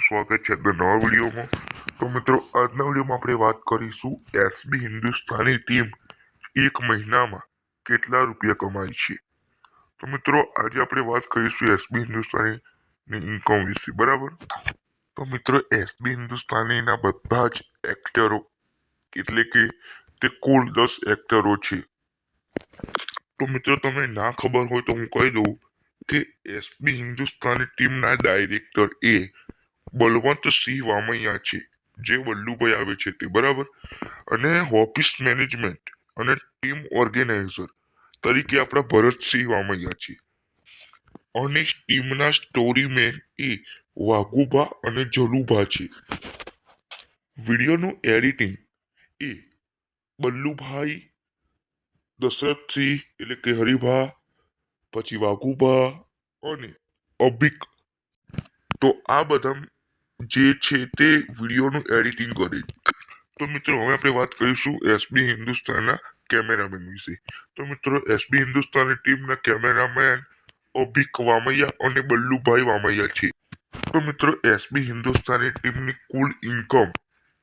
સ્વાગત છે નવા વિડીયોમાં. તો મિત્રો, આજના વિડીયોમાં આપણે વાત કરીશું એસબી હિન્દુસ્તાની ટીમ એક મહિનામાં કેટલા રૂપિયા કમાય છે. તો મિત્રો, આજે આપણે વાત કરીશું એસબી હિન્દુસ્તાનીની ઇન્કમ વિશે, બરાબર? તો મિત્રો, એસબી હિન્દુસ્તાનીના બધા જ એક્ટરો એટલે કે તે કુલ દસ એક્ટરો છે. તો મિત્રો, તમને ના ખબર હોય તો હું કહી દઉં કે એસબી હિન્દુસ્તાની ટીમના ડાયરેક્ટર એ બલવંતસિંહ વામૈયા છે, જે વલ્લુભાઈ આવે છે તે, બરાબર? અને ઓફિસ મેનેજમેન્ટ અને ટીમ ઓર્ગેનાઇઝર તરીકે આપણા ભરતસિંહ વામૈયા છે. અને ટીમના સ્ટોરીમેન એ વાઘુભા અને જલુભા છે. વિડીયોનું એડિટિંગ એ બલ્લુભાઈ, દશરથસિંહ એટલે કે હરિભા, પછી વાઘુભા અને અભિક. તો આ બધા જે છે તે વિડીયોનું એડિટિંગ કરે તો મિત્રો, હવે આપણે વાત કરીશું એસબી હિન્દુસ્તાનના કેમેરામેન વિશે. તો મિત્રો એસબી હિન્દુસ્તાની ટીમના કેમેરામેન અભિક વામૈયા અને બલ્લુભાઈ વામૈયા છે. તો મિત્રો એસબી હિન્દુસ્તાની ટીમની કુલ ઇન્કમ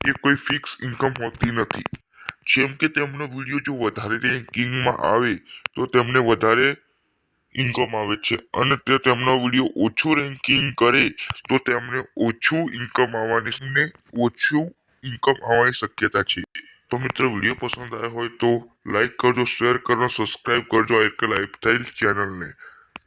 એ કોઈ ફિક્સ ઇન્કમ હોતી નથી. જેમ કે તેમનો વીડિયો જો વધારે રેન્કિંગમાં આવે, તો તેમને વધારે ઇન્કમ આવે છે. અને તે તેમનો વીડિયો ઓછું રેન્કિંગ કરે, તો તેમને ઓછું ઇન્કમ આવવાની ને ઓછું ઇન્કમ આવવાની શક્યતા છે. તો મિત્રો, વીડિયો પસંદ આવ્યો હોય તો લાઈક કરજો શેર કરજો સબસ્ક્રાઇબ કરજો એક લાઈફ સ્ટાઈલ ચેનલને